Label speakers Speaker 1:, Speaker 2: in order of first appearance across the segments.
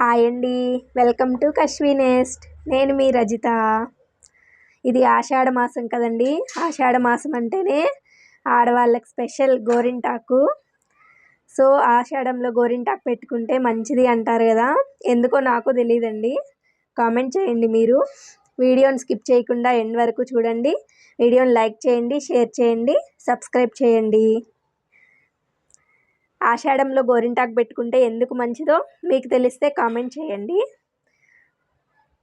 Speaker 1: Hi అండి. Welcome to Kashvi nest. నేను మీ రజిత. ఇది ఆషాఢ మాసం కదండి. ఆషాఢ మాసం అంటేనే ఆడవాళ్ళకి స్పెషల్ గోరింటాకు. సో ఆషాఢంలో గోరింటాకు పెట్టుకుంటే మంచిది అంటారు కదా. ఎందుకో నాకు తెలియదండి కామెంట్ చేయండి మీరు. వీడియోని స్కిప్ చేయకుండా ఎండ్ వరకు చూడండి. వీడియోని లైక్ చేయండి షేర్ చేయండి సబ్స్క్రైబ్ చేయండి. ఆషాఢంలో గోరింటాకు పెట్టుకుంటే ఎందుకు మంచిదో మీకు తెలిస్తే కామెంట్ చేయండి.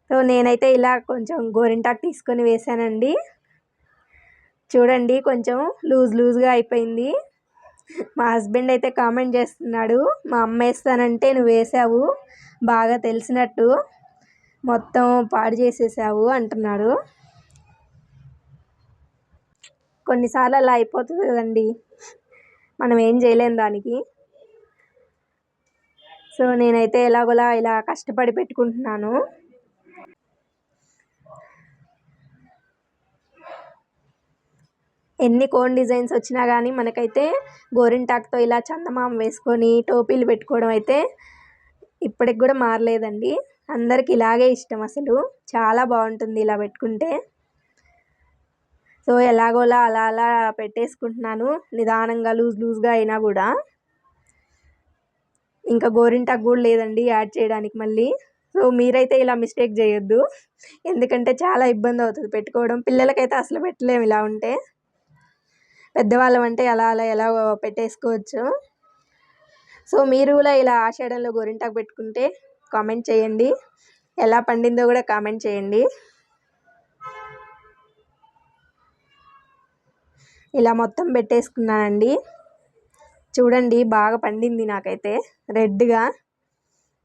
Speaker 1: సో నేనైతే ఇలా కొంచెం గోరింటాకు తీసుకొని వేసానండి చూడండి కొంచెం లూజ్ లూజ్గా అయిపోయింది. మా హస్బెండ్ అయితే కామెంట్ చేస్తున్నాడు మా అమ్మ వేస్తానంటే నువ్వు వేసావు బాగా తెలిసినట్టు మొత్తం పాడు చేసేసావు అంటున్నాడు. కొన్నిసార్లు అలా అయిపోతుంది కదండి. మనం ఏం చేయలేం దానికి. సో నేనైతే ఎలాగోలా ఇలా కష్టపడి పెట్టుకుంటున్నాను. ఎన్ని కోన్ డిజైన్స్ వచ్చినా కానీ మనకైతే గోరింటాక్తో ఇలా చందమామ వేసుకొని టోపీలు పెట్టుకోవడం అయితే ఇప్పటికి కూడా మారలేదండి. అందరికి ఇలాగే ఇష్టం అసలు. చాలా బాగుంటుంది ఇలా పెట్టుకుంటే. సో ఎలాగోలా అలా అలా పెట్టేసుకుంటున్నాను. నిదానంగా లూజ్ లూజ్గా అయినా కూడా. ఇంకా గోరింటాకు కూడా లేదండి యాడ్ చేయడానికి మళ్ళీ. సో మీరైతే ఇలా మిస్టేక్ చేయొద్దు. ఎందుకంటే చాలా ఇబ్బంది అవుతుంది పెట్టుకోవడం. పిల్లలకైతే అసలు పెట్టలేము ఇలా ఉంటే. పెద్దవాళ్ళం అంటే అలా అలా ఎలా పెట్టేసుకోవచ్చు. సో మీరు కూడా ఇలా ఆషాఢంలో గోరింటాకు పెట్టుకుంటే కామెంట్ చేయండి. ఎలా పండిందో కూడా కామెంట్ చేయండి. ఇలా మొత్తం పెట్టేసుకున్నానండి. చూడండి బాగా పండింది నాకైతే. రెడ్గా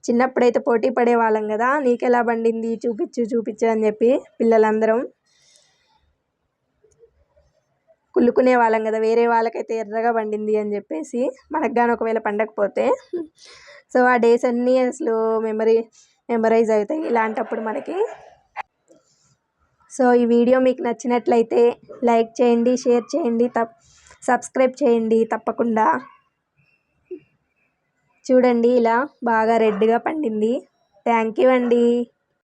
Speaker 1: చిన్నప్పుడైతే పోటీ పడేవాళ్ళం కదా నీకెలా పండింది? చూపించు చూపించు అని చెప్పి పిల్లలందరం కుల్లుకునే వాళ్ళం కదా వేరే వాళ్ళకైతే ఎర్రగా పండింది అని చెప్పేసి మనకు కానీ ఒకవేళ పండకపోతే. సో ఆ డేస్ అన్నీ అసలు మెమరీ మెమరైజ్ అవుతాయి. ఇలాంటప్పుడు మనకి సో ఈ వీడియో మీకు నచ్చినట్లయితే లైక్ చేయండి షేర్ చేయండి తప్ సబ్స్క్రైబ్ చేయండి తప్పకుండా. చూడండి ఇలా బాగా రెడ్గా పండింది. థ్యాంక్ యూ అండి.